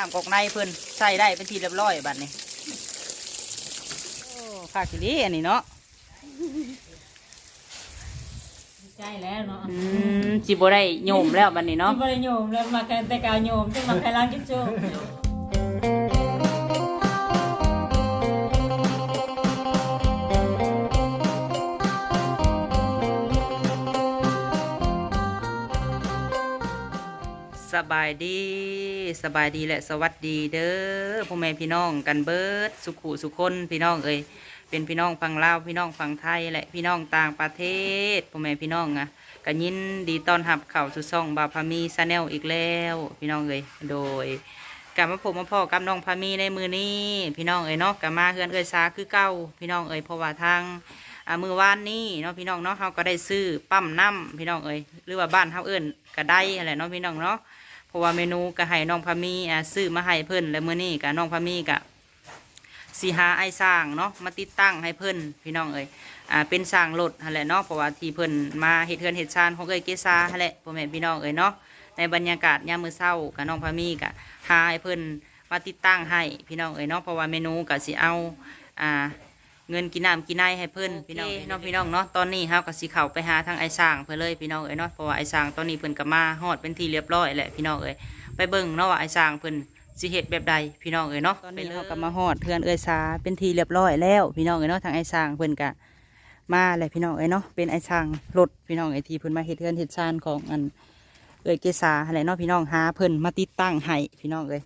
น้ำกอกในเพิ่นใส่ได้เป็นทีเรียบร้อยบัดนี้โอ้ภาคดีอันนี้เนาะใช่แล้วเนาะอืมจิบ่ได้โยมแล้วบัดนี้เนาะ ที่บริโยมแล้วมากันแต่กาวโยมที่มาใครล้างจิ๊บโจ้ สบายดีสบายดีและสวัสดีเด้อพ่อแม่พี่น้องกันเบิดสุขุสุคนพี่น้องเอ้ยเป็นพี่น้องฝั่งลาวพี่น้องฝั่งไทยและพี่น้องต่างประเทศพ่อแม่พี่น้องอะกันยินดีต้อนรับเข้าสู่ช่องบาพามีซาแนลอีกแล้ว พี่น้องเอ้ยโดยกลับมาผมมาพ่อกับน้องพามีในมือนี้ พี่น้องเอ้ยเนาะกลับมาเฮือนเอ้ยซาคือเก้าพี่น้องเอ้ยเพราะว่าทางมือวานนี้เนาะพี่น้องเนาะเขาก็ได้ซื้อปั๊มน้ำพี่น้องเอ้ยหรือว่าบ้านเขาเอิ้นก็ได้อะไรเนาะพี่น้องเนาะ เพราะว่าเมนูก็ให้น้องพามีอ่าซื้อมาให้เพิ่นแล้วมื้อนี้ก็น้องพามีก็สีหาไอ้สร้างเนาะมาติดตั้งให้เพิ่นพี่น้องเอ้ยอ่าเป็นสร้างรถหั่นแหละเนาะเพราะว่าที่เพิ่นมาเฮ็ดเฮือนเฮ็ดชานของเอ้ยเกษาหั่นแหละพ่อแม่พี่น้องเอ้ยเนาะในบรรยากาศยามมื้อเช้ากับน้องพามีก็หาให้เพิ่นมาติดตั้งให้พี่น้องเอ้ยเนาะเพราะว่าเมนูก็สิเอาอ่า เงินกินน้ำกินไนให้เพิ่นพี่น้องน้องพี่น้องเนาะตอนนี้เฮาก็สิเข้าไปหาทางไอ้สร้างเพิ่นเลยพี่น้องเอ้ยเนาะเพราะว่าไอ้สร้างตอนนี้เพิ่นก็มาฮอดเป็นที่เรียบร้อยแหละพี่น้องเอ้ยไปเบิ่งเนาะว่าไอ้สร้างเพิ่นสิเฮ็ดแบบใดพี่น้องเอ้ยเนาะตอนนี้เฮาก็มาฮอดเทือนเอ้ยสาเป็นที่เรียบร้อยแล้วพี่น้องเอ้ยเนาะทางไอ้สร้างเพิ่นก็มาแหละพี่น้องเอ้ยเนาะเป็นไอ้สร้างรถพี่น้องเอ้ยที่เพิ่นมาเฮ็ดเทือนเฮ็ดชานของอันเอ้ยเกษาอะไรเนาะพี่น้องหาเพิ่นมาติดตั้งให้พี่น้องเอ้ย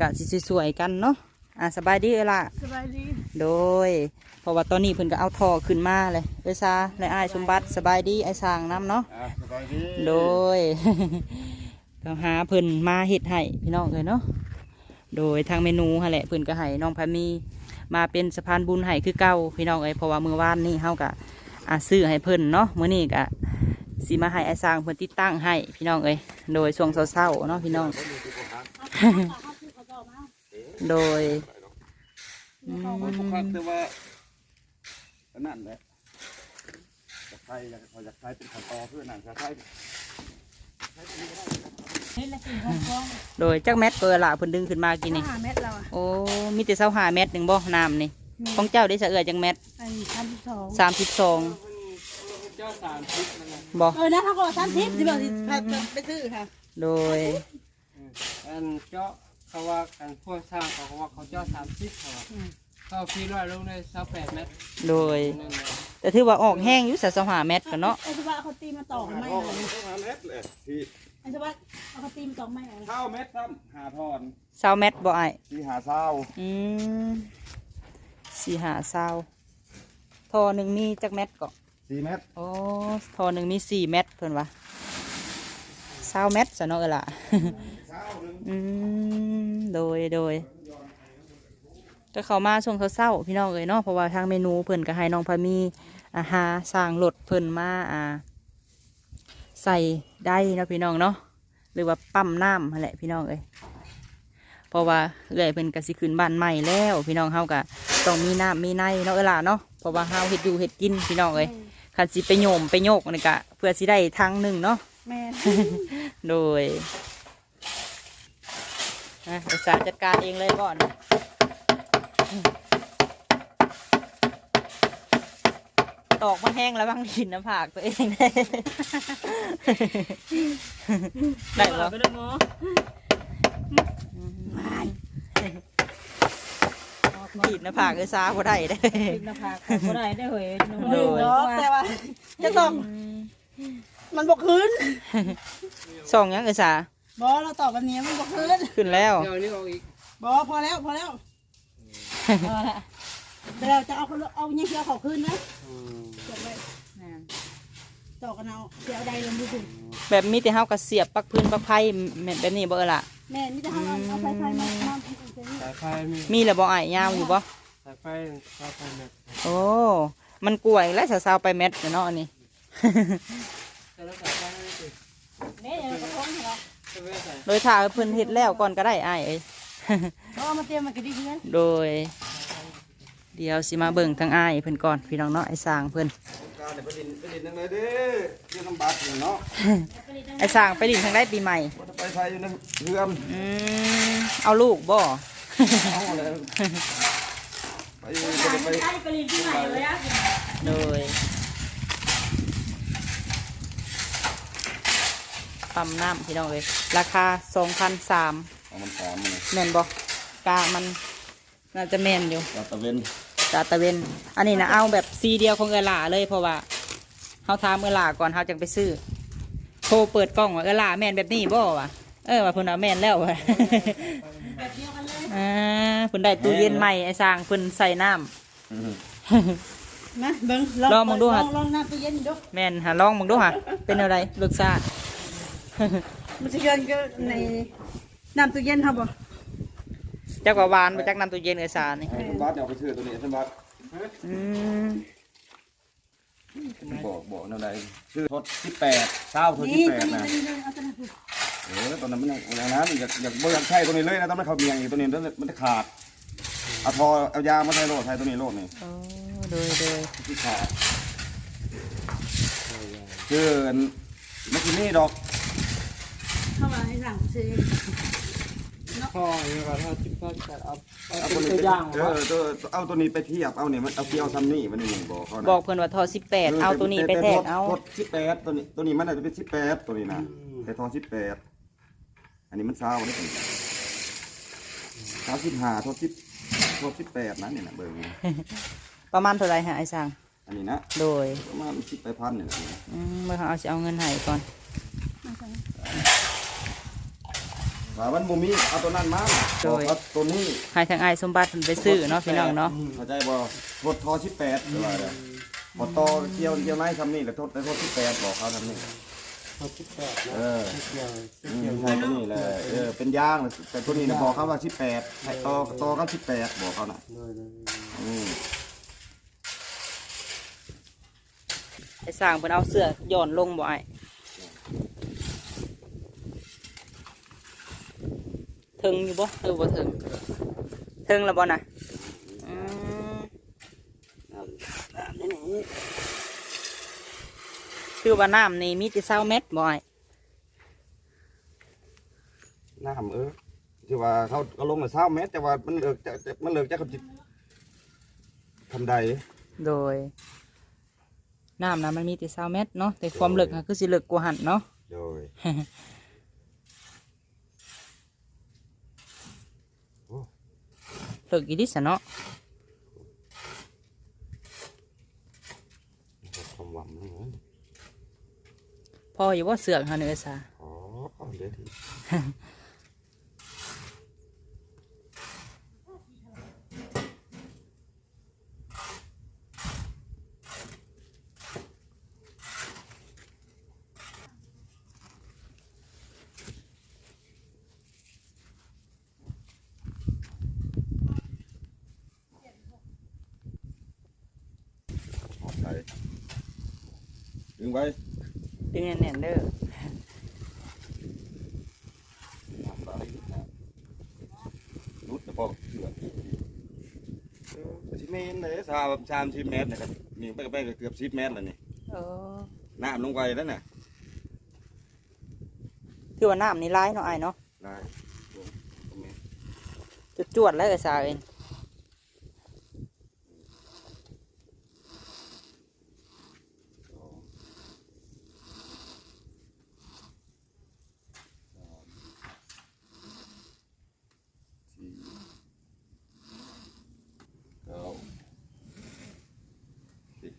ก็สิสวยๆกันเนาะ อ่าสบายดีเอ้ยล่ะสบายดี โดยเพราะว่าตอนนี้เพิ่นก็เอาท่อขึ้นมาเลยเอ้ยซาและอ้ายสมบัติสบายดีไอ้สร้างน้ำเนาะอะสบายดีโดย ก็หาเพิ่นมาเฮ็ดให้พี่น้องเลยเนาะโดยทางเมนูหั่นแหละเพิ่นก็ให้น้องพามีมาเป็นสะพานบุญให้คือเก่าพี่น้องเอ้ยเพราะว่ามื้อวานนี้เฮาก็อาซื้อให้เพิ่นเนาะมื้อนี้ก็สิมาให้ไอ้สร้างเพิ่นติดตั้งให้พี่น้องเอ้ยโดยช่วงเช้าๆเนาะพี่น้อง โดยอืมมันก็คักแต่ว่าอันนั่นแหละจะใครอยากเขาอยากใครเป็นขันตอเพื่อนนั่นจะใครนี่ละสี่ห้องกล้องโดยจักแมทเปิดละเพิ่นดึงขึ้นมากินนี่ ห้าเม็ดเราอะโอ้ มีแต่เสาหาเม็ดหนึ่งบ่น้ำนี่ ของเจ้าได้เสะเอือจังเม็ดอันพันสองสามสิบสองบ่ เออนะเขาก็สามสิบที่บอกที่ไปซื้อค่ะ โดย อันเจาะ เขาว่ากันพวกสร้างเขาก็ว่าเขาเจาะสามสิบเขาว่าเขาพี่ร้อยลงในสักแปดเมตรโดย นั่นแหละแต่ถือว่าออกแห้งอยู่แต่เสาหาเม็ดกันเนาะไอ้สวัสดิ์เขาตีมาตอกไม่โอ้เลยห้าเม็ดเลยที่ไอ้สวัสดิ์เขาตีมาตอกไม่เลยเท่าเม็ดซ้ำหาทอนเสาเม็ดบ่ไอายที่หาเศร้าอืมสี่หาเสาทอหนึ่งมีจักเม็ดก็สี่เม็ดโอ้ทอหนึ่งมีสี่เม็ดเพิ่นวะเสาเม็ดสะเนาะเออล่ะ เศร้าหนึ่งอืม โดยโดย ก็เขามาช่วงเช้าๆพี่น้องเอ้ยเนาะเพราะว่าทางเมนูเพิ่นก็ให้น้องพามีอาหารสร้างรถเพิ่นมาอ่า ใส่ได้เนาะพี่น้องเนาะหรือว่าปั๊มน้ำนั่นแหละพี่น้องเอ้ยเพราะว่าเอื้อยเพิ่นก็สิขึ้นบ้านใหม่แล้ว พี่น้องเฮาก็ต้องมีน้ำมีในเนาะเออล่ะเนาะเพราะว่าเฮาเฮ็ดอยู่เฮ็ดกินพี่น้องเอ้ยคันสิไปโยมไปโยกนี่ก็เพื่อสิได้ทางหนึ่งเนาะแม่ โดย นะเดี๋ยวสาจัดการเองเลยก่อนตอกมันแห้งแล้วบางดินน้ำผากตัวเองได้ได้ปะก็ได้หมอดินน้ำผากเออซาพอได้ได้ติดหน้าผากก็ได้ได้เหยโดยแต่ว่าจะต้องมันบกคืนสองยังเออซา บอเราตอบวันนี้มันบกคืนขึ้นแล้วเดี๋ยวนี้ออกอีกบอพอแล้วพอแล้วเดี๋ยวเราจะเอาเอาเนี่ยเชียวเขาคืนนะเก็บไว้ต่อกันเอาเดี๋ยวใดลงดูสิแบบมีแต่เฮากระเสียบปักพื้นปักไผ่แบบนี้บ่เออล่ะแม่นี่จะทำเอาไฟไฟมามาสายไฟมีมีแล้วบ่ไอ้ายยาวอยู่บ่สายไฟสายไฟเมตรโอ้มันกล้วยและสาวๆไปเม็ดเนาะอันนี้แต่ละสายไฟไม่ติดเนี่ยเดี๋ยวเราก็ท้อง โดยถ้าเพิ่นเฮ็ดแล้วก่อนก็ได้อ้ายเอ้ยเราเอามาเตรียมมากระดิ่งเงี้ยโดย เดี๋ยวสิมาเบิ่งทางอ้ายเพิ่นก่อนพี่น้องเนาะไอ้สร้างเพิ่นกาาเนี่ยไปดินไปดินยังไงเด้อเรื่องน้ำบัตรเนาะไอ้สร้างไปดินทางได้ปีใหม่ว่าจะไปไทยอยู่นะเพื่อนอืมเอาลูกบ่เอาเลยไปจะไปใช่กะลินที่ไหนเลยอะเลยปั๊ มน้ำพี่น้องเลยราคาสองพันสามเอามันสามมันเลยแม่นบอกกามันน่าจะแม่นอยู่ตาตะเวนจาตะเวน อันนี้นะเอาแบบซีเดียวของเอลาเลยเพราะว่าเขาถามเอลาก่อนเขาจังไปซื้อโทรเปิดกล้องว่าเอลาแม่นแบบนี้บ่วะเออว่าเพิ่นเอาแม่นแล้ววะแบบเดียวกันเลยอ่าเพิ่นได้ตู้เย็นใหม่ไอ้สร้างเพิ่นใส่น้ำอืมนะเบิ้งลองมึงดูลฮะองลองน้ำตู้เย็นดูแม่นหาลองมึงดูค่ะเป็นอะไรรสชาติ มันจะเกินก็ในน้ำตู้เย็นครับบ่จักว่าหวานมาจากน้ำตู้เย็นเอสานี่ไอ้สมบัติเนี่ยเอาไปซื้อตัวนี้สมบัติอืมบอกบอกนั่นใดซื้อทดที่แปดเก้าทดนี่ที่แปตัวดนี้นะตัวนี้เอาตัวนั้นดูเออตอนนั้นมันยังอย่างนั้นอยากอยากเบิกใช่ตัวนี้เลยนะตอนนั้นเขาเบียงอีกตัวนี้มันจะขาดเอาทอเอายางมาใช้โลดใช้ตัวนี้โลดนี่โอ้โดยโดยที่ขาดคือไม่กินนี่ดอก เข้ามาให้หลังซื้อพ่อนี่ก็ถ้าจิบก็จะเอาเอาเอาเป็ตัวนนี้ตัวอย่างเอว่าอตัวเอาตัวนี้ไปเทียบเอาเนี่ยมันเอาเกี่ยวซัมนี่มันนี่บอกเขานะบอกเพิ่นว่าทอสิบแปดเอาตัวนี้ไปแทกเอาทดสิบแปดตัวนี้ตัวนี้มันอาจจะเป็นสิบแปดตัวนี้นะแต่ทอสิบแปดอันนี้มันเช้าได้เป็นเช้าสิบห้าทดสิบทดสิบแปดนะเนี่ยนะเบอร์นี้ประมาณเท่าไหรฮะไอ้สร้างอันนี้นะโดยประมาณสิบแปดพันเนี่ยนะอืมเมื่อเขาเอาสิเอาเงินให้ก่อน ว่ามันบ่มีเอาตัวนั้นมาบอกเอาตัวนี้ให้ทางไอ้ายสมบัติเพิ่นไปซื้อเนาะพี่น้องเนาะเข้าใจบ่ทดทอสิบแปดเท่าไหร่เนี่ยพอต่อเกี่ยวเกี่ยวไม้ทำนี่แล้วทดได้ทดสิบแปดบอกเขาทำนี่ เขาจิบแปดเอนะอเกี่ยวอืมใช่ตัวนี้แหละเออเป็นย่าง แต่ตัวนี้นะบอกเขาว่าสิบแปดต่อต่อก็สิบแปดบอกเขาน่ะเลยเลยอืมไอ้สร้างเพิ่นเอาเสื้อหย่อนลงบ่ไอ้าย ถึงอยู่บ่เออบ่ถึงถึงแล้วบ่น่ะอืมคือว่าน้ำนี่มีแต่20เม็ดบ่ไอ้ายน้ำเออที่ว่าเขาเขาลงมาเศร้าเมตรแต่ว่ามันเลิกจะจะมันเลิกจากเขาจิทำใดโดยน้ำนะมันมีแต่20เม็ดเนาะแต่ความลึกอะคือสิลึกกว่าหั่นเนาะโดย เลิกอีดิสะเนาะความหวังนะพออยู่ว่าเสือกฮะเนื้อซาอ๋อเอาเดี๋ยวทีออกไปดึงไว้ ดึงแน่นเด้อน้ำไหลนะรุดแต่พอเสือกเออสิเมตรเลยสามสามสิบเมตรนะครับนี่ไปก็ไปกเกือบสิบเมตรแล้วนี่โอ้น้ำลงไปแล้วน่ะคือว่าน้ำนี่ร้ายเนาะไอ้เนาะได้จุดจวดๆแล้วเออซาเอง สองสามสี่เก้าสิบ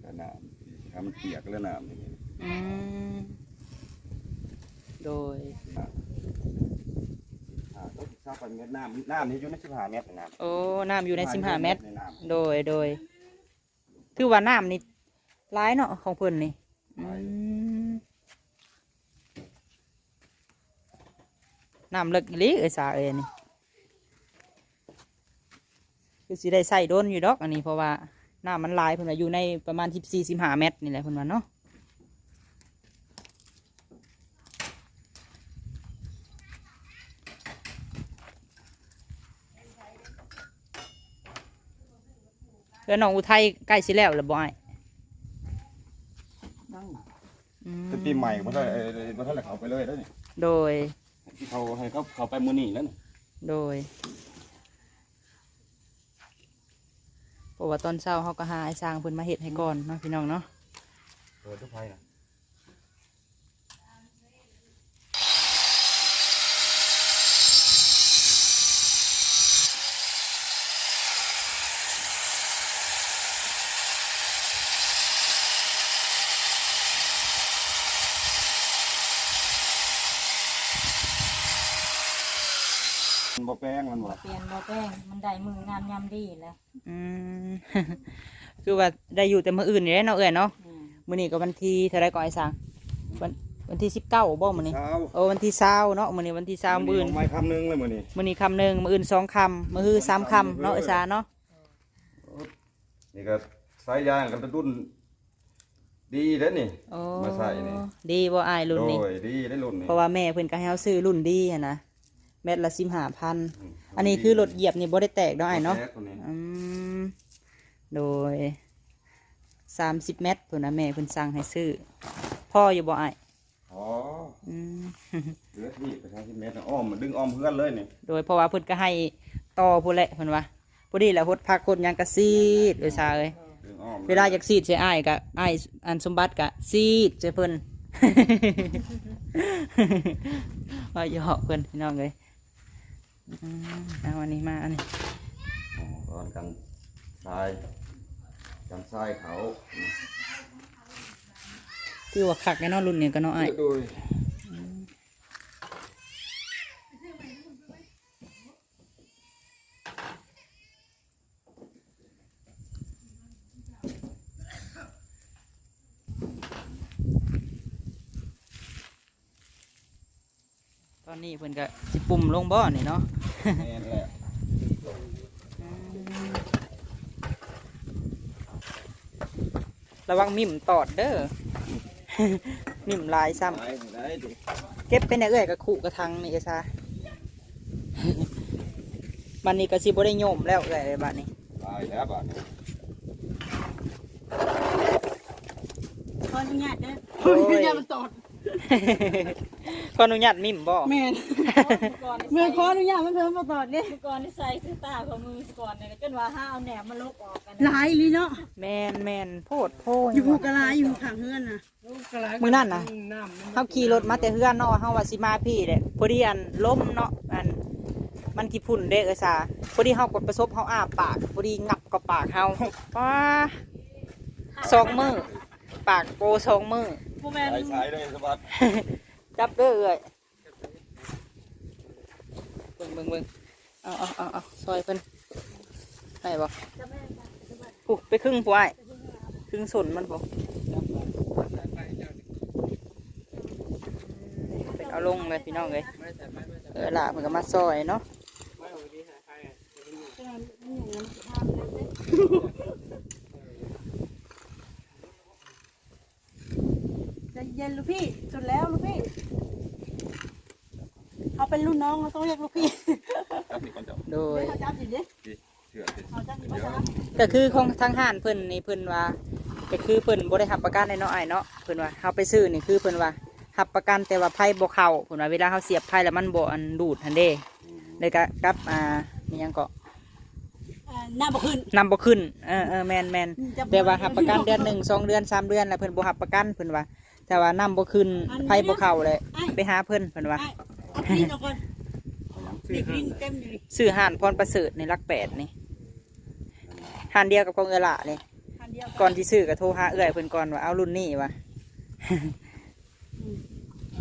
แล้วน้ำถ้ามันเปียก แล้วน้ำอย่างนี้อืมโดย อ่าต้องทราบกันเม็ดน้ำน้ำนี่อยู่ในสิบห้าเมตรนะโอ้ น้ำอยู่ในสิบห้าเมตร ในน้ำโดย โดย คือว่าน้ำนี่ร้ายเนาะของเพิ่นนี่อืมน้ำเลิกอีหลิเออซาเอ้ยนี่ คือสิได้ใส่โดนอยู่ดอกอันนี้เพราะว่า น้ำมันลายเพิ่นว่าอยู่ในประมาณสิบสี่สิบห้าเมตรนี่แหละเพิ่นว่าเนาะเพื่อนน้องอุทัยใกล้สิแล้วหรือบ่ไอ้นั่งอืมเป็นปีใหม่เพราะว่าเออเพราะว่าเขาไปเลยแล้วนี่โดยที่เขาให้เขาเขาไปมื้อนี้แล้วนี่โดยเพ ราะว่าตอนเช้าเขาก็หาไอ้สร้างเพิ่นมาเห็ดให้ก่อนเนาะพี่น้องเนาะ เปิดทุกไฟนะ มั นบ่แป้งมันบ่เปลี่ยนบ่แป้งมันได้มืองามยำดีแล้วอืม คือว่าได้อยู่แต่มื้ออื่นนี่แหละเนาะเอ้ยเนาะมื้อนี้ก็วันที่เท่าไรก่อนไอ้สร้างวันวันที่สิบเก้าบ่มื้อนี้เช้าโอ้วันที่เช้าเนาะมื้อนี้วันที่เช้ามื้ออื่นไม้คำหนึงเลยมื้อนี้มื้อนี้คำหนึ่งมื้ออื่นสองคำมื้อฮือสามคำเนาะไอ้สาเนาะนี่ก็สายยางกันเป็นรุ่น ดีแล้วนี่ โอ้มาใส่นี่ ดีบ่อายรุ่นนี้ โดยดีได้รุ่นนี้เพราะว่าแม่เพิ่นก็ให้เฮาซื้อรุ่นดีหั้นนะ เม็ดละสิบห้าพันอันนี้คือรถเหยียบนี่บ่ได้แตกเนาะไอ้ายเนาะแตกตัวนี้อืมโดยสามสิบเมตรเพิ่นนะแม่เพิ่นสั่งให้ซื้อ พ่ออยู่บ่ไอ้ายอ๋ออืมเหลือที่ประชาธิเมตรนะอ้อมดึงอ้อมเพื่อนเลยนี่โดยเพราะว่าเพิ่นก็ให้ต่อผู้นแหละเพิ่นว่าพอดีแหละฮดพักคนหยังก็ซีดโดยซาเอ้ยดึงอ้อมเวลาอยากซีดใส่อ้ายก็อ้ายอันสมบัติก็ซีดใส่เพิ่นว่าหยอกเพิ่นพี่น้องเลย อืมเอาอันนี้มาอันนี้อ๋อก่อนกันทรายกันทรายเขา คือว่าคักแน่นอนรุ่นนี้ก็เนาะอ้าย โดย อนนี้เพิ่นก็สิปุ่มลงบ่อนี่เนาะแม่นแหละระวังมิ่มตอดเด้อ มิ่มลายซ้ไปได้ดิำเก็บไปในเอื้อยกับขู่กระทังนี่เอซา บันนี้ก็สิบ่ได้โยมแล้วเอื้อยเลยบัดนี้ ตายแล้วบาดนี้ขออนุญาตเด้อโอ้ยขออนุญาตมันตอด ขออนุญาตมิ่มบ่แม่นก่อนเมื่อขออนุญาตมันเพิ่มมาตอดเด้เมื่อก่อนนี่ใส่คือตาของมือก่อนเนี่ยจนว่าห้าเอาแหนบมาลบออกกันหลายอีหลีเนาะแมนแมนโพดโพดอยู่ภูกะลายอยู่ข้างเฮือนน่ะมื้อนั้นน่ะเฮาขี่รถมาแต่เฮือนเนาะเฮาว่าสิมาพี่แหละพอดีอันล้มเนาะอันมันขี้พุ่นเด้เอ้ยซาพอดีเฮากดประสบเฮาอ้าปากพอดีงับกับปากเฮาว้าสองมือปากโปสองมือบ่แม่นสายสายเลยสบัด จับเด้อเอ้ยเบิ่งเบิ่งเบิ่งเอาเอาเอาเอาซอยเพิ่นได้บ่ปุ๊ไปครึ่งผู้อ้ายครึ่งสนมันบ่เป็นเอาลงเลยพี่น้องเลยเออล่ะมันก็มาซอยเนาะใจเย็นลูกพี่ สุดแล้วลูกพี่ เขาเป็นรุ่นน้องเราต้องเรียกลูกพี่จับนี่ก่อนจับโดย เขาจับสิเด้เชื่อสิเขาจับสิบ่จับก็คือของทางห้านเพิ่นนี่เพิ่นว่าก็คือเพิ่นบ่ได้รับประกันในเนาะอ้ายเนาะเพิ่นว่าเฮาไปซื้อนี่คือเพิ่นว่ารับประกันแต่ว่าไผบ่เข้าเพิ่นว่าเวลาเฮาเสียบไผแล้วมันบ่อันดูดหั่นเด้เลยก็กับอ่ามีหยังก็อ่าหน้าบ่ขึ้นนำบ่ขึ้นเออเออแม่นแม่นจะบ่แต่ว่ารับประกันเดือนหนึ่งสองเดือนสามเดือนแล้วเพิ่นบ่รับประกันเพิ่นว่าแต่ว่านำบ่ขึ้นไผบ่เข้าเลยไปหาเพิ่นเพิ่นว่าไอ้ เอาลิ้นออกก่อนเด็กลิ้นเต็มอยู่ดิซื้อห้านพรประเสริฐในหลักแปดนี่ห้านเดียวกับของเอื้อละนี่คันเดียวก่อนที่ซื้อก็โทรหาเอื้อยเพิ่นก่อนว่าเอารุ่นนี้ว่ะ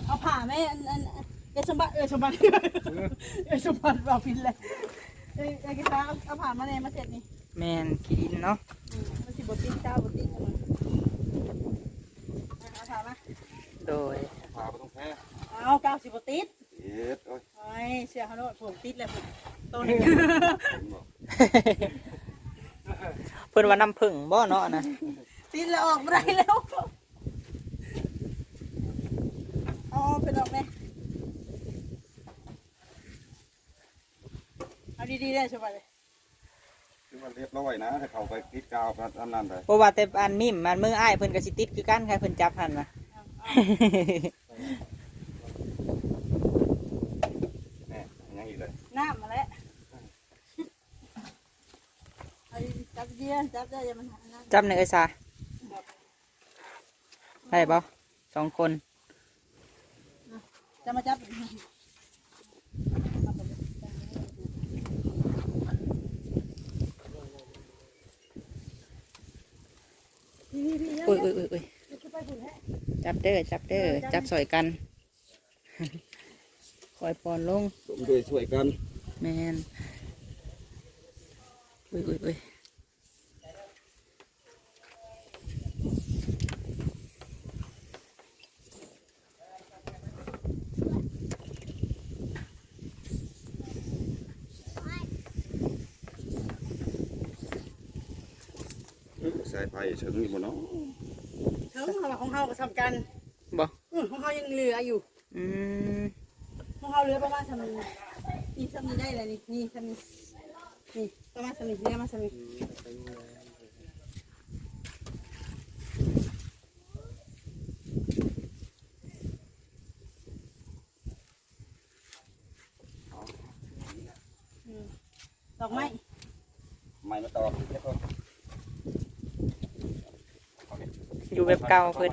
เอาผ่าไหมอันอันอันเอสมบัติเออสมบัติเออสมบัติบอกผิดเลยเอ้ยไอ้กีตาร์เอาเอาผ่ามาเลยมาเสร็จนี่แม่นขี้ดินเนาะอืมมันสิบติดเจ้าบติดมันเอาผ่ามาโดย พาไปตรงแพ้เอาเก้าสิบติด เอ็ดโอ้ยไอ้เสียเขาโดนผมติดเลยผมตัวนี้เห็นบ่เพิ่นว่าน้ำผึ้งบ่เนาะนะติดแล้วออกไม่ได้แล้วเอาเอาเป็นออกไหมเอาดีๆได้ใช่ไหมเลยถเรียบร้อยนะถ้าเขาไปติดกาวพัดอันนั้นไปเพราะว่าแต่อันมิมมันมืออ้ายเพิ่นก็สิติดคือกันใครเพิ่นจับหันมาแนี่ยังอีกเลย น้ำมาแล้วเอาจับเยี่ยจับได้ยังมันหาน้จับในอยเอ้ยซาได้ปะสองคนำจะมาจับอุ้ยอุ้ยอุ้ยอุ้ยจับเด้อจับเด้อจับสอยกันคอยปอนลงร่วม ด้วยช่วยกันแมนอุ้ยอุ้ยอุ้ยสายไฟถึงอยู่บ่เนาะถึงของของเขาก็ทำกันบอกอืมของเขายังเหลืออยู่ อืมของ เขาเหลือประมาณสามนี้นี่สามีได้เลยนี่นี่สามีนี่ประมาณสามีเนี่ยมาสามีดอกไม้ไม่มาตอเดี๋ยวก่อนอยู่แบบเก่าเพิ่น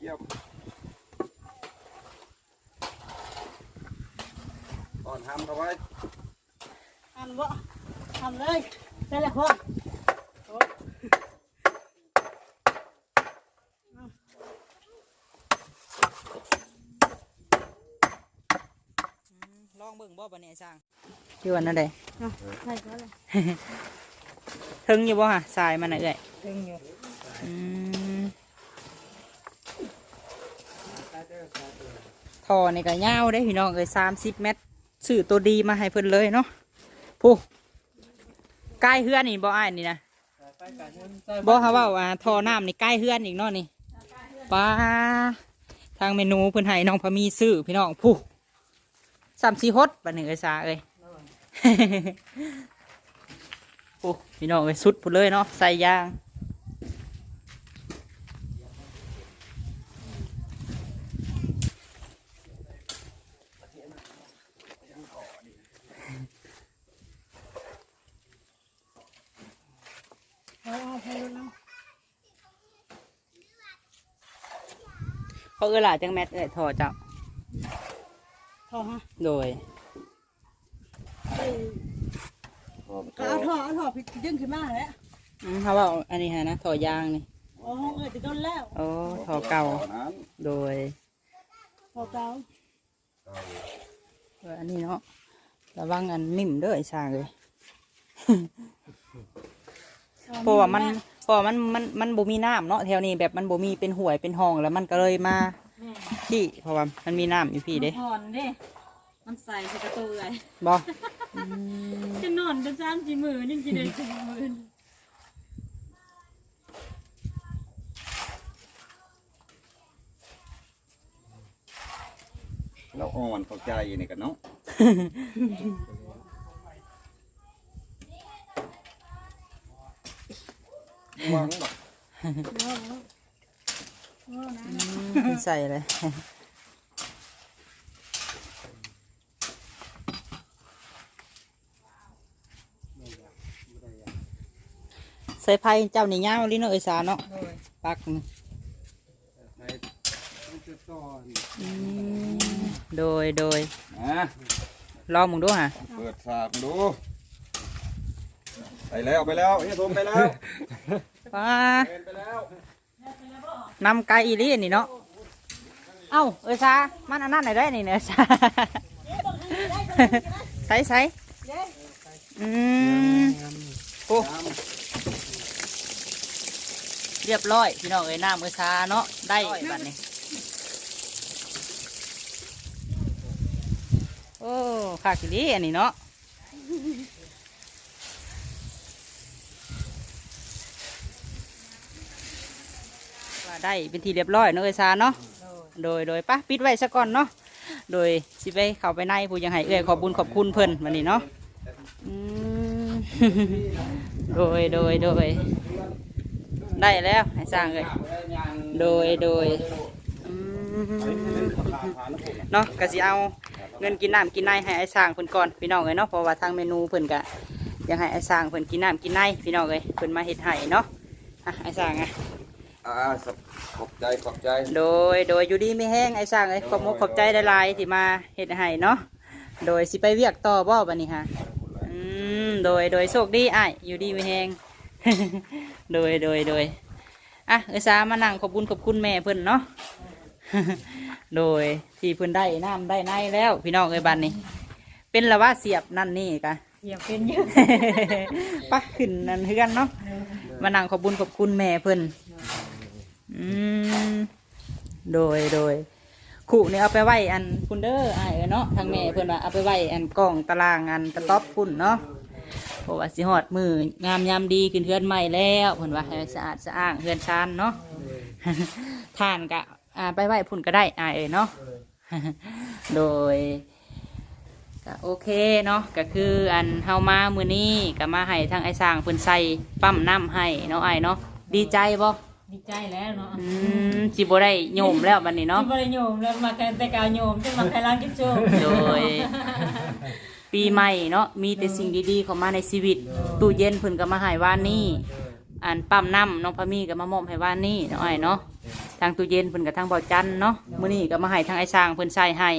เยี่ยมก่อนทำเอาไว้ ทำวะทำเลยได้แล้วพ่อโอ้ ลองเบิ่งบ่ปะเนี่ยจ้างที่วันนั้นใดเอาใช่ก็เลยถึงอยู่บ่ฮะสายมันน่ะเอ้ยถึงอยู่อืมท่อนี่ก็ยาวได้พี่น้องเอ้ยสามสิบเมตรซื้อตัวดีมาให้เพิ่นเลยเนาะผู้ใกล้เฮือนนี่บ่อ้ายนี่นะไปกันเงินใส่บ่ฮะว่าว่าท่อน้ำนี่ใกล้เฮือนอีกเนาะนี่ป้าทางเมนูเพิ่นให้น้องพะมีซื้อพี่น้องผู้ สามสี่ฮดบัดนี้เอ้ยสาเอ้ยโอ้พี่น้องเอ้ยสุดพุ่นเลยเนาะใส่ยางเอาเอาไปดูนะเขาเอื้อหลาจังแมทเอ้ยท่อเจ้า ถอดฮะโดยเอ้ยพอก็เอาถอดเอาถอดผิดดึงขึ้นมาแล้วอืมเขาว่าอันนี้ฮะนะท่อยางนี่อ๋อห้องเอ้ยติดต้นแล้วโอ้ท่อเก่านั้นโดยพอเก่าเอออันนี้เนาะระวังอันมิ่มเด้อไอ้ชาเลยเพราะว่ามันเพราะว่ามันมันมันบ่มีน้ำเนาะแถวนี้แบบมันบ่มีเป็นห่วยเป็นห้องแล้วมันก็เลยมา ที่เพราะว่ามันมีน้ำอยู่พี่เด้ผ่อนเด้ มันใส่ใส่กระตูเลยบ่จะนอนจนจ้ามจีมือยังกินเดินจีมือเราอ่อนเข้าใจนี่กันเนาะวางดอก อืมใส่เลยใส่ไผ่เจ้านี่ยาวลิ้นเนาะไอ้สาเนาะปักนี่ไปมันจะต่อนอืมโดยโดยนะลองมึงดูฮะเปิดสากดูไปแล้วไปแล้วเฮ้ยโทมไปแล้วป้าเป็นไปแล้ว นำไก่อีหลีนี่เนาะ เอ้าเออซามันอันนั้นไหนได้นี่เนอะซาใส่ใส่อืมโอ้เรียบร้อยพี่น้องเอ้ยน้ำเออซาเนาะได้บัดนี้ โอ้ขากิลีอันนี้เนาะ ว่า ได้เป็นทีเรียบร้อยเนาะเอ้ยซาเนาะโดยโดยปะปิดไว้ซะก่อนเนาะโดยสิไปเข้าไปในผู้ยังให้เอ้ยขอบบุญขอบคุณเพิ่นวันนี้เนาะอืมโดยโดยโดยได้แล้วให้สร้างเลยโดยโดยอืมเนาะก็สิเอาเงินกินน้ำกินในให้ไอ้สร้างเพิ่นก่อนพี่น้องเอ้ยเนาะเพราะว่าทางเมนูเพิ่นก็อยากให้ไอ้สร้างเพิ่นกินน้ำกินในพี่น้องเอ้ยเพิ่นมาเฮ็ดให้เนาะอะไอ้สร้างอะอ่าสบ ขอบใจขอบใจโดยโดยอยู่ดีไม่แห้งไอ้สร้างไอ้ขอบมกขอบใจหลายๆที่มาเฮ็ดให้เนาะโดยสิไปเวียกต่อบ่บัดนี้ฮะอืมโดยโดยโชคดีอ้ายอยู่ดีไม่แห้งโดยโดยโดยอะเอ้ยสามานั่งขอบคุณขอบคุณแม่เพิ่นเนาะโดยที่เพิ่นได้น้ำได้ในแล้ว พี่น้องเอ้ยบัดนี้ เป็นละว่าเสียบนั่นนี่กะอย่าเป็นเยอะปะขึ้นนั่นเฮือนเนาะมานั่งขอบคุญขอบคุณแม่เพิ่น อืมโดยโดยขู่นี่เอาไปไหว้อันคุณเด้ออ้ายเอ้ยเนาะทางแม่เพิ่นว่าเอาไปไหว้อันกล่องตารางอันกระต๊อบคุณเนาะเพราะว่าสิฮอดมืองามยามดีขึ้นเฮือนใหม่แล้วเพิ่นว่าให้สะอาดสะอ้างเฮือนชานเนาะทานกะอ่าไปไหว้พุ่นก็ได้อ้ายเอ้ยเนาะโดยก็โอเคเนาะก็คืออันเฮามามือนี้ก็มาให้ทางไอ้สร้างเพิ่นใส่ปั๊มน้ำให้เนาะไอ้ายเนาะดีใจบ่ ดีใจแล้วเนาะอืมสิบ่ได้โยมแล้วบัดนี้เนาะที่บริโยมแล้วมากันแต่กาวโยมจนมาใครร้านกินโชว์โดย ปีใหม่เนาะมีแต่สิ่งดีๆเข้ามาในชีวิต ตู้เย็นเพิ่นก็มาให้ว่านนี้อันปั๊มน้ำน้องพะมีก็มามอบให้ว่านนี้เนาะไอ้ายเนาะทางตู้เย็นเพิ่นก็ทางเบาจันเนาะมื้อนี้ก็มาให้ทางไอ้สร้างเพิ่นใส่ให้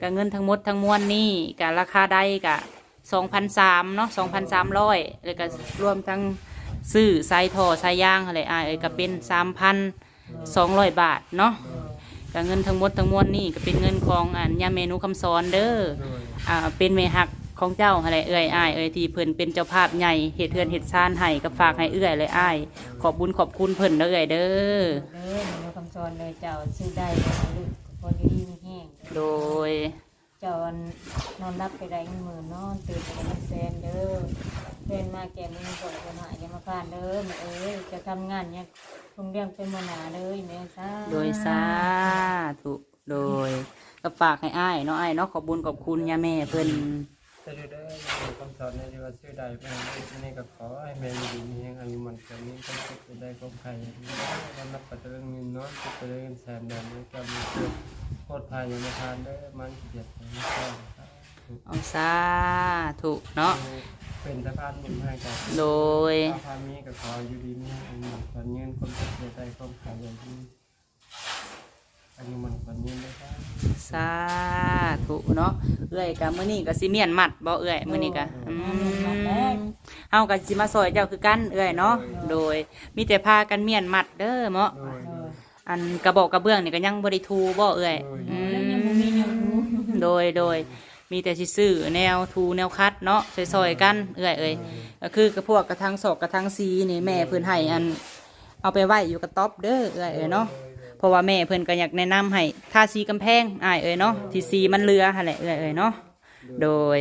ก็เงินทั้งหมดทั้งมวลนี่ก็ราคาได้ก็สองพันสามเนาะสองพันสามร้อยแล้วก็รวมทั้ง ซื้อไซท่อไซยางอะไรอ่าเอ้ยก็เป็นสามพันสองร้อยบาทเนาะก็เงินทั้งหมดทั้งมวลนี่ก็เป็นเงินของอันยาเมนูคำสอนเด้ออ่าเป็นเมหักของเจ้าอะไรเอ้ยอ้ายเอ้ยที่เพิ่นเป็นเจ้าภาพใหญ่เหตุเทือนเหตุซานให้ก็ฝากให้เอื้อยเลยอ้ายขอบบุญขอบคุณเพิ่นเด้อเอ้ยเด้อเด้อหนูคำสอนเลยเจ้าชื่อได้เลยลูกพอดีมีแห้งโดยเจ้านอนรับไปได้เงินหมื่นนอนตื่นไปได้เงินแสนเด้อ เป็นมาแก่มือก่อนคนหายอย่ามาผ่านเด้อแม่เอ้ยจะทำงานเนี่ยคงเรื่องเป็นมนาเด้อแม่ซ่าโดยสาธุโดยก็ฝากให้อ้ายเนาะอ้ายเนาะขอบบุญขอบคุณย่าแม่เพิ่นจะดูได้คำสอนในที่ว่าชื่อใดเป็นอันนี้ก็ขอให้แม่อยู่ดีมีแห่งอายุมันเกิดนี้ก็จะได้ก็ใครวันนับปัจจุบันเงินน้อยจะได้เงินแสนเดือนนี้ก็มีเกิดโคตรภัยอยู่ในทานได้มันเกียรติไม่ใช่ เอาสาธุเนาะเป็นสะพานบุญให้กับโดยข้าพามีกับขออยู่ดีมีอายุมันคนยืนคนเสียใจคนขายอย่างที่อายุมันคนยืนได้ครับสาธุเนาะเอื้อยกะมื้อนี้ก็สิเมียนมัดบ่เอื้อยมื้อนี้ก็อืมเฮาก็สิมาซอยเจ้าคือกันเอื้อยเนาะโดยมีแต่พากันเมียนมัดเด้อเนาะโดยอันกระบอกกระเบื้องนี่ก็ยังบ่ได้ทูบ่เอื้อยอืแล้วยังบ่มีเงินรู้โดยโดย มีแต่สิซื้อแนวทูแนวคัดเนาะซอยๆกันเอื้อยเอ้ยก็คือกระพวกกระทังศอกกระทังซีนี่แม่เพิ่นให้อัน เอาไปไว้อยู่กระต๊อบเด้อเอื้อยเอ้ยเนาะเพราะว่าแม่เพิ่นก็อยากแนะนำให้ทาสีกำแพงอ้ายเอ้ยเนาะที่สีมันเรือหั่นแหละเอื้อยเอ้ยเนาะโดย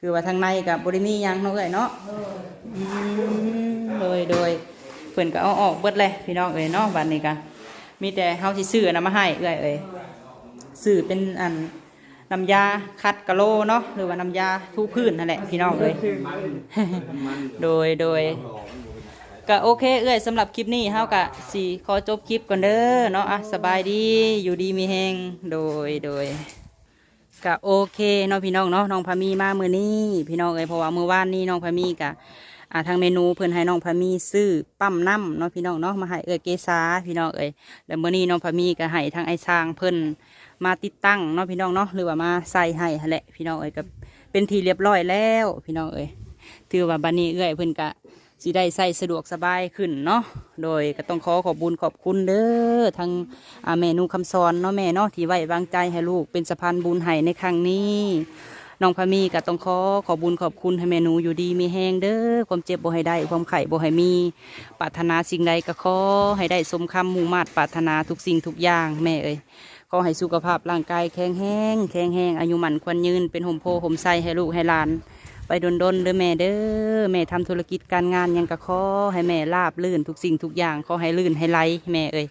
คือว่าทางในกับบริมีหยังเนาะเอ้ยเนาะอืมโดยโดยเพิ่นก็เอาออกเบิดเลยพี่น้องเอ้ยเนาะบัดนี้ก็มีแต่เฮาสิซื้ออนำมาให้เอื้อยเอ้ยซื้อเป็นอัน น้ำยาคัดกะโลเนาะหรือว่าน้ำยาทูพื้นนั่นแหละพี่น้องเอ้ยโดยโดยก็โอเคเอ้ยสำหรับคลิปนี้เฮากะสิขอจบคลิปก่อนเด้อเนาะอะสบายดีอยู่ดีมีแฮงโดยโดยก็โอเคเนาะพี่น้องเนาะน้องพามีมามือนี้พี่น้องเอ้ยเพราะว่ามื้อวานนี้น้องพามีกะอ่าทางเมนูเพิ่อนให้น้องพามีซื้อปั๊มน้ำเนาะพี่น้องเนาะมาให้เอ้ยเกษาพี่น้องเอ้ยแล้วมื้อนี้น้องพามีก็ให้ทางไอ้ช้างเพิ่อน มาติดตั้งเนาะพี่น้องเนาะหรือว่ามาใส่ให้แหละพี่น้องเอ้ยก็เป็นทีเรียบร้อยแล้วพี่น้องเอ้ยถือว่าบัดนี้เอ้ยเพิ่อนกะสิได้ใส่สะดวกสบายขึ้นเนาะโดยก็ต้องขอขอบบุญขอบคุณเด้อทางอาเมนูคำสอนเนาะแม่เนาะที่ไว้วางใจให้ลูกเป็นสะพานบุญให้ในครั้งนี้น้องพามีก็ต้องขอขอบุญขอบคุณให้เมนูอยู่ดีมีแห้งเด้อความเจ็บบ่ให้ได้ความไข่บ่ให้มีปรารถนาสิ่งใดก็ขอให้ได้สมคำมุ่งมาตรปรารถนาทุกสิ่งทุกอย่างแม่เอ้ย อให้สุขภาพร่างกายแข็งแห้งแข็งแห้งอายุมันควรยืนเป็นห่มโพห่มไส้ให้ลูกให้หลาน ไปดนดนเด้อแม่เด้อแม่ทำธุรกิจการงานยังกระขอให้แม่ลาบลื่นทุกสิ่งทุกอย่างขอให้ลื่นให้ไหลแม่เอ้ย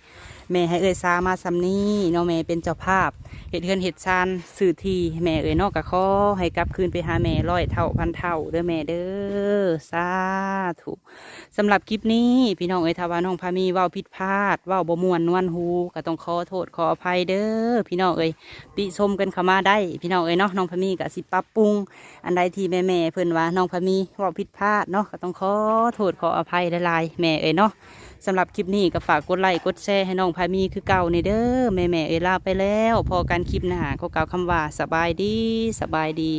แม่ให้เอ่ยซามาซำนี้เนาะแม่เป็นเจ้าภาพเฮ็ดเฮือนเฮ็ดชานสื่อทีแม่เอ่ยนอกกะขอให้กลับคืนไปหาแม่ร้อยเท่าพันเท่าเด้อแม่เด้อสาธุสำหรับคลิปนี้ พี่น้องเอ่ยถ้าว่าน้องพามีว้าผิดพลาดว้าบ่มวนนวลหูก็ต้องขอโทษขออภัยเด้อพี่น้องเอ่ยปิชมกันเข้ามาได้ พี่น้องเอ่ยเนาะน้องพามีก็สิปรับปรุง อันใดที่แม่แม่เพิ่นว่าน้องพามีว้าผิดพลาดเนาะก็ต้องขอโทษขออภัยหลายๆแม่เอ่ยเนาะ สำหรับคลิปนี้ก็ฝากกดไลค์กดแชร์ให้น้องพามีคือเก่าในเด้อแม่แม่เอลาไปแล้ว พอการคลิปหน้าก็กล่าวคำว่าสบายดีสบายดี